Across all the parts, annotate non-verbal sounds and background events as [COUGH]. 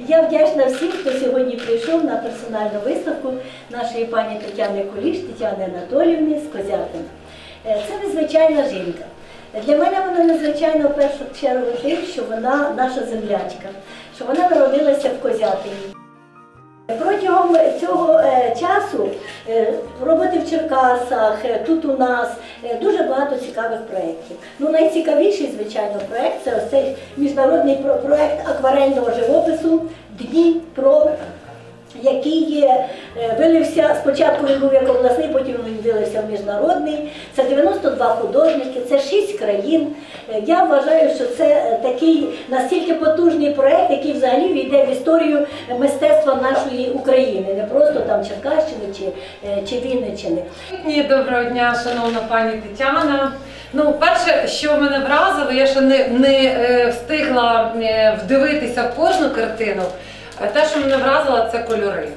Я вдячна всім, хто сьогодні прийшов на персональну виставку нашої пані Тетяни Куліш, Тетяни Анатоліївни з Козятин. Е, Це незвичайна жінка. Для мене вона незвичайна в першу чергу тим, що вона наша землячка, що вона народилася в Козятині. Протягом цього е, часу е, роботи в Черкасах, е, тут у нас е, дуже багато цікавих проєктів. Ну, найцікавіший, звичайно, проєкт це ось цей міжнародний проєкт акварельного живопису Дні про який е, вилився спочатку він був як обласний, потім він вилився в міжнародний. Це 92 художники, це 6 країн. Е, Я вважаю, що це е, такий настільки потужний проект, який взагалі війде в історію мистецтва нашої України, не просто там Черкащини чи, чи Вінниччини. Доброго дня, шановна пані Тетяна. Ну, перше, що мене вразило, я ще не, не встигла вдивитися в кожну картину. Е, Те, що мене вразило, це кольори.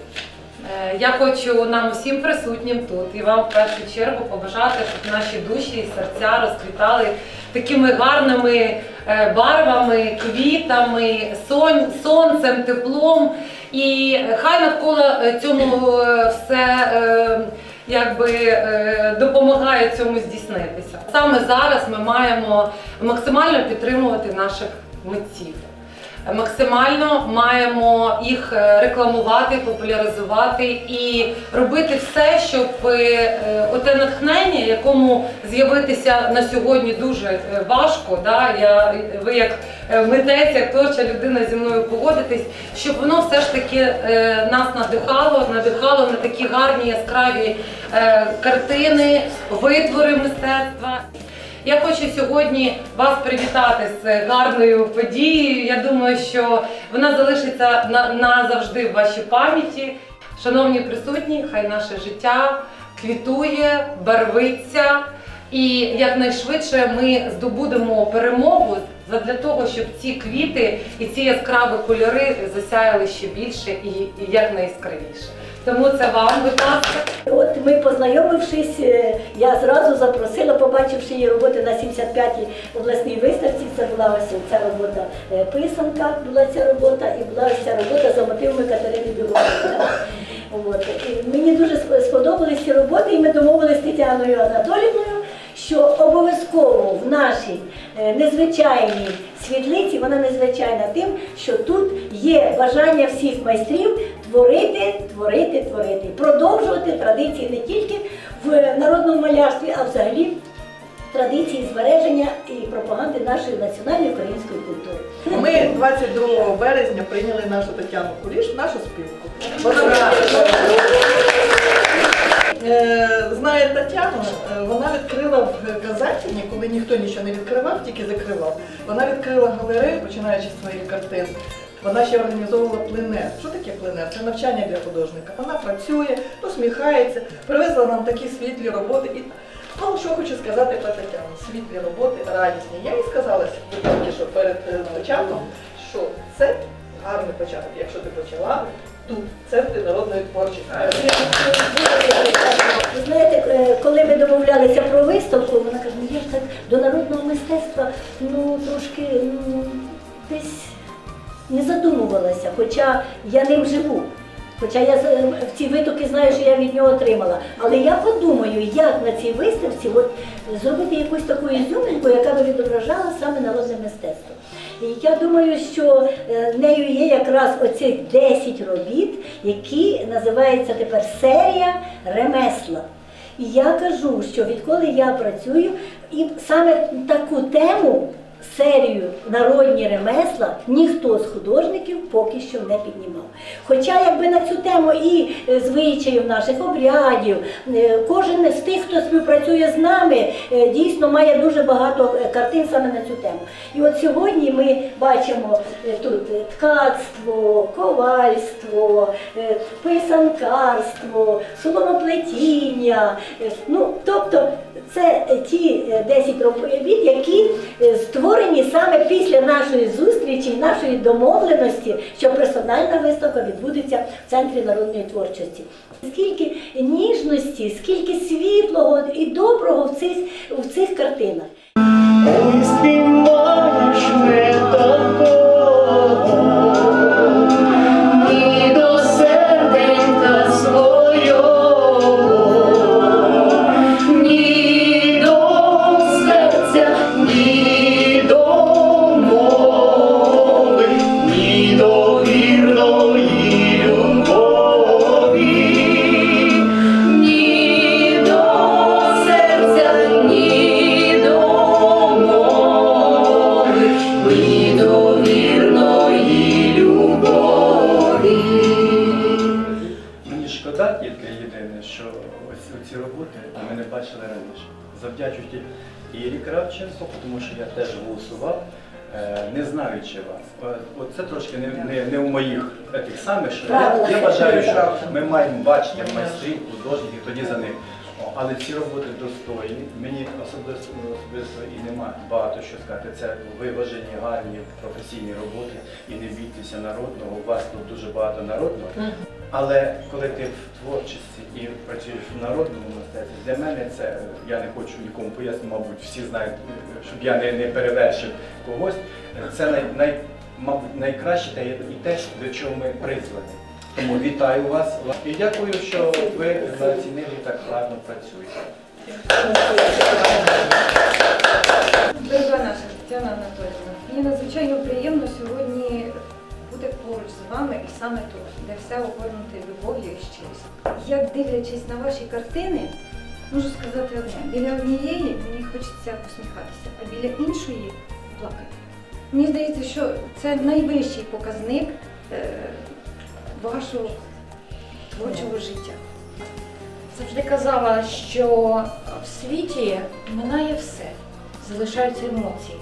Е, Я хочу нам усім присутнім тут і вам в першу чергу побажати, щоб наші душі і серця розквітали такими гарними е, барвами, квітами, сон- сонцем, теплом. І хай навколо цьому все якби допомагає цьому здійснитися. Саме зараз ми маємо максимально підтримувати наших митців. Максимально маємо їх е, рекламувати, популяризувати і робити все, щоб е, оте натхнення, якому з'явитися на сьогодні дуже е, важко. Да? Я, ви як митець, як творча людина зі мною погодитесь, щоб воно все ж таки нас надихало, надихало на такі гарні яскраві картини, витвори мистецтва. Я хочу сьогодні вас привітати з гарною подією. Я думаю, що вона залишиться на- назавжди в вашій пам'яті. Шановні присутні, хай наше життя квітує, барвиться, і якнайшвидше ми здобудемо перемогу для того, щоб ці квіти і ці яскраві кольори засяяли ще більше і, якнайяскравіше. Тому це вам, будь ласка. От ми познайомившись, е, я зразу запросила, побачивши її роботи на 75-й обласній виставці. Це була ось ця робота е, писанка, була ця робота, і була ця робота за мотивами Катерини Білової. От. І мені дуже сп- сподобались ці роботи, і ми домовилися з Тетяною Анатолівною, що обов'язково в нашій е, незвичайній світлиці, вона незвичайна тим, що тут є бажання всіх майстрів творити, творити, творити, продовжувати традиції не тільки в народному малярстві, а взагалі традиції збереження і пропаганди нашої національної української культури. Ми 22 березня прийняли нашу Тетяну Куліш в нашу спілку. Е, Знає Тетяну, е, вона відкрила в Казахстані, коли ніхто нічого не відкривав, тільки закривав. Вона відкрила галерею, починаючи з своїх картин. Вона ще організовувала пленер. Що таке пленер? Це навчання для художника. Вона працює, посміхається, привезла нам такі світлі роботи. І ну, що хочу сказати про Тетяну. Світлі роботи, радісні. Я їй сказала сьогодні, що перед е, початком, що це гарний початок. Якщо ти почала тут, в центрі народної творчості. Ви знаєте, е, коли ми домовлялися про виставку, вона каже, ну я ж так до народного мистецтва ну трошки ну, десь не задумувалася, хоча я ним живу. Хоча я в ці витоки знаю, що я від нього отримала. Але я подумаю, як на цій виставці от, зробити якусь таку ізюминку, яка би відображала саме народне мистецтво. І я думаю, що е, нею є якраз оці 10 робіт, які називаються тепер серія ремесла. І я кажу, що відколи я працюю, і саме таку тему, серію народні ремесла, ніхто з художників поки що не піднімав. Хоча якби на цю тему і е, звичаїв наших обрядів, е, кожен з тих, хто співпрацює з нами, е, дійсно має дуже багато картин саме на цю тему. І от сьогодні ми бачимо тут ткацтво, ковальство, писанкарство, соломоплетіння. Ну, тобто це ті е, 10 робіт, які е, створені саме після нашої зустрічі, нашої домовленості, що персональна виставка відбудеться в центрі народної творчості. Скільки ніжності, скільки світлого і доброго в цих, в цих картинах. Ці роботи ми не бачили раніше. Завдячуючи Ірі Кравченко, тому що я теж голосував, е, не знаючи вас. Е, це трошки не, не, не у моїх тих самих, що я, я вважаю, що ми маємо бачити майстрів, художників, тоді за ним. Але ці роботи достойні. Мені особисто, особисто і нема багато що сказати. Це виважені, гарні професійні роботи. І не бійтеся народного. У вас тут дуже багато народного. Але коли ти в творчості і працюєш в народному мистецтві, для мене це я не хочу нікому пояснити, мабуть, всі знають, щоб я не, не перевершив когось. Це най, най, мабуть, найкраще те і те, до чого ми призвані. Тому вітаю вас і дякую, що ви зацінили так гарно працюєте. Дорога наша Тетяна Анатолійовна, мені надзвичайно приємно сьогодні бути поруч з вами і саме тут, де все огорнуте любов'ю і щирістю. Як дивлячись на ваші картини, можу сказати одне: біля однієї мені хочеться посміхатися, а біля іншої плакати. Мені здається, що це найвищий показник е, вашого творчого життя. Завжди казала, що в світі минає все, залишаються емоції.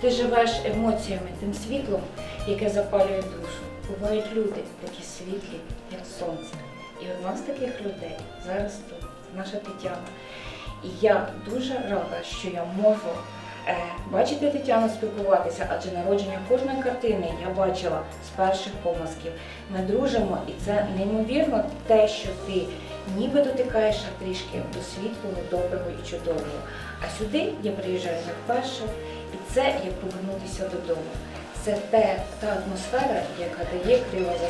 Ти живеш емоціями, тим світлом, яке запалює душу. Бувають люди такі світлі, як сонце. І одна з таких людей зараз тут, наша Тетяна. І я дуже рада, що я можу е, бачити Тетяну спілкуватися, адже народження кожної картини я бачила з перших помазків. Ми дружимо, і це неймовірно те, що ти ніби дотикаєш трішки до світлого, доброго і чудового. А сюди я приїжджаю не вперше, і це як повернутися додому. Це те, та атмосфера, яка дає крила за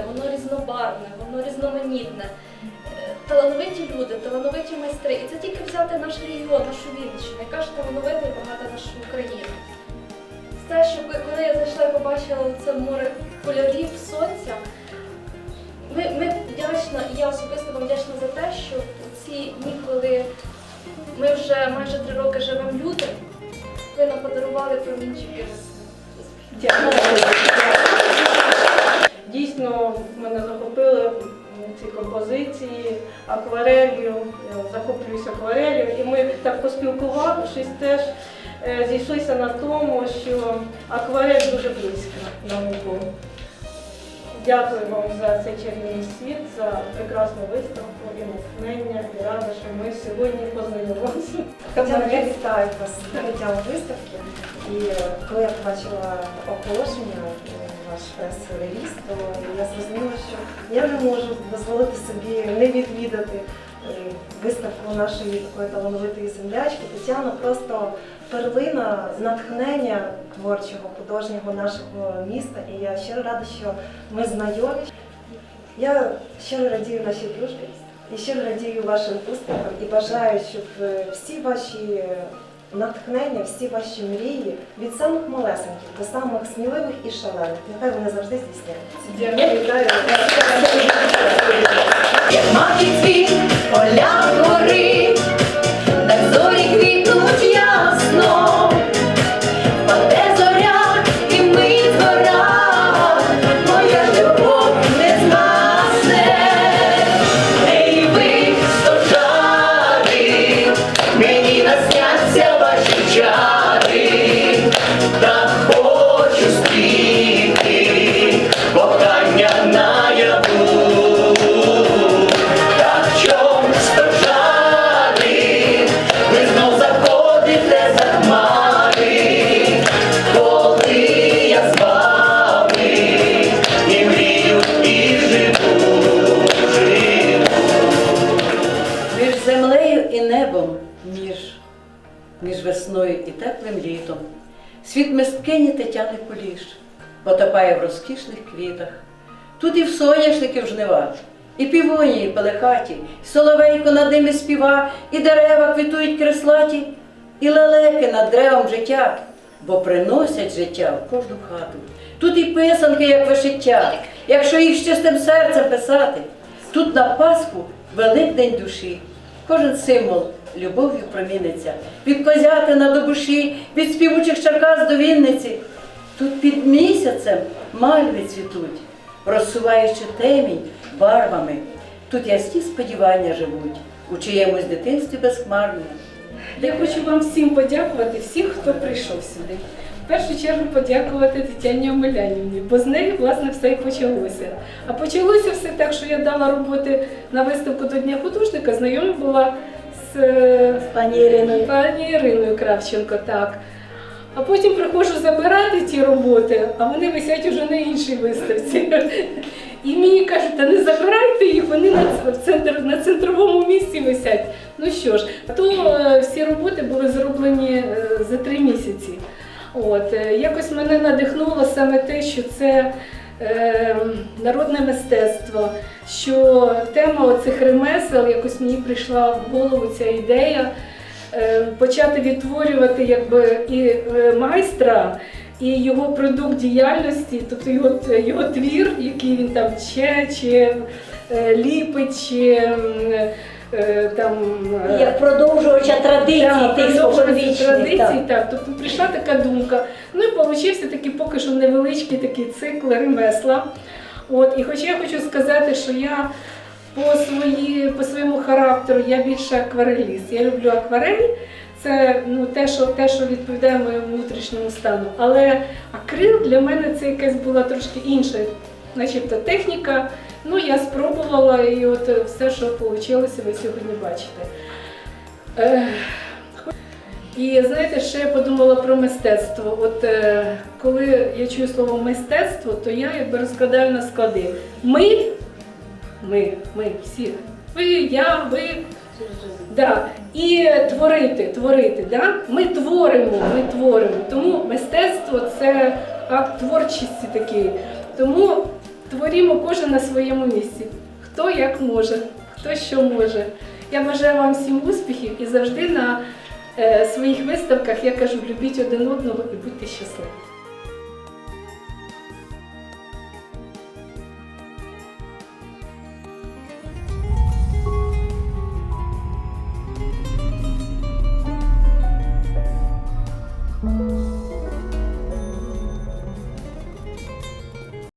талановите, воно різнобарвне, воно різноманітне. Е, Талановиті люди, талановиті майстри. І це тільки взяти наш регіон, нашу Вінниччину, яка ж талановита і багата наша Україна. Це те, що коли я зайшла і побачила це море кольорів, сонця, ми, ми вдячна, і я особисто вам вдячна за те, що в ці дні, коли ми вже майже три роки живемо люди, ви нам подарували промінчики весни. Ці композиції, акварелью, я захоплююсь акварелью, і ми так поспілкувавшись теж е, зійшлися на тому, що акварель дуже близька нам обом. Дякую вам за цей чарівний світ, за прекрасну виставку і натхнення, і рада, що ми сьогодні познайомилися. Я вітаю вас з виставки. І е, коли я побачила оголошення, е, ваш прес-реліз, то я зрозуміла, що я не можу дозволити собі не відвідати е, виставку нашої такої талановитої землячки. Тетяна просто перлина натхнення творчого, художнього нашого міста. І я щиро рада, що ми знайомі. Я щиро радію нашій дружбі і щиро радію вашим успіхам і бажаю, щоб е, всі ваші натхнення, всі ваші мрії від самих малесеньких до самих сміливих і шалених. Нехай вони завжди здійсняються. Я вітаю вас. Мати цвіт, поля гори, Тетяни потопає в розкішних квітах. Тут і в соняшники в жнива, і півоні, і пелехаті, і соловейко над ними співа, і дерева квітують креслаті, і лелеки над древом життя. бо приносять життя в кожну хату. Тут і писанки, як вишиття, якщо їх з чистим серцем писати. Тут на Пасху Великдень душі. Кожен символ любов'ю проміниться. Від козятина до буші, від співучих Черкас до Вінниці. Тут під місяцем мальви цвітуть, розсуваючи темінь барвами. Тут ясні сподівання живуть у чиємусь дитинстві безхмарному. Я хочу вам всім подякувати, всім, хто прийшов сюди. В першу чергу подякувати Тетяні Омелянівні, бо з неї власне все і почалося. А почалося все так, що я дала роботи на виставку до Дня художника, знайома була з Пані Іриною. пані Іриною Кравченко, так. А потім приходжу забирати ті роботи, а вони висять уже на іншій виставці. [LAUGHS] І мені кажуть, та не забирайте їх, вони на, центр, на центровому місці висять. Ну що ж, то е, всі роботи були зроблені е, за три місяці. От, е, якось мене надихнуло саме те, що це е, народне мистецтво, що тема оцих ремесел, якось мені прийшла в голову ця ідея почати відтворювати якби і е, майстра, і його продукт діяльності, тобто його, його твір, який він там че, чи е, ліпить, чи е, там. е, Як продовжувача традицій Так, тих продовжувати споконвічних. традиції, так. так. Тобто прийшла така думка. Ну і получився такий поки що невеличкий такий цикл ремесла. От, і хоча я хочу сказати, що я по, свої, по своєму характеру я більше аквареліст. Я люблю акварель. Це ну, те, що, те, що відповідає моєму внутрішньому стану. Але акрил для мене це якась була трошки інша, начебто техніка. Ну, я спробувала і от все, що вийшло, ви сьогодні бачите. І знаєте, ще я подумала про мистецтво. От е, коли я чую слово мистецтво, то я якби розкладаю на склади. Ми, ми, ми всі, ви, я, ви. Да. І творити, творити. Да? Ми творимо, ми творимо. Тому мистецтво це акт творчості такий. Тому творімо кожен на своєму місці. Хто як може, хто що може. Я бажаю вам всім успіхів і завжди на е, своїх виставках я кажу, любіть один одного і будьте щасливі.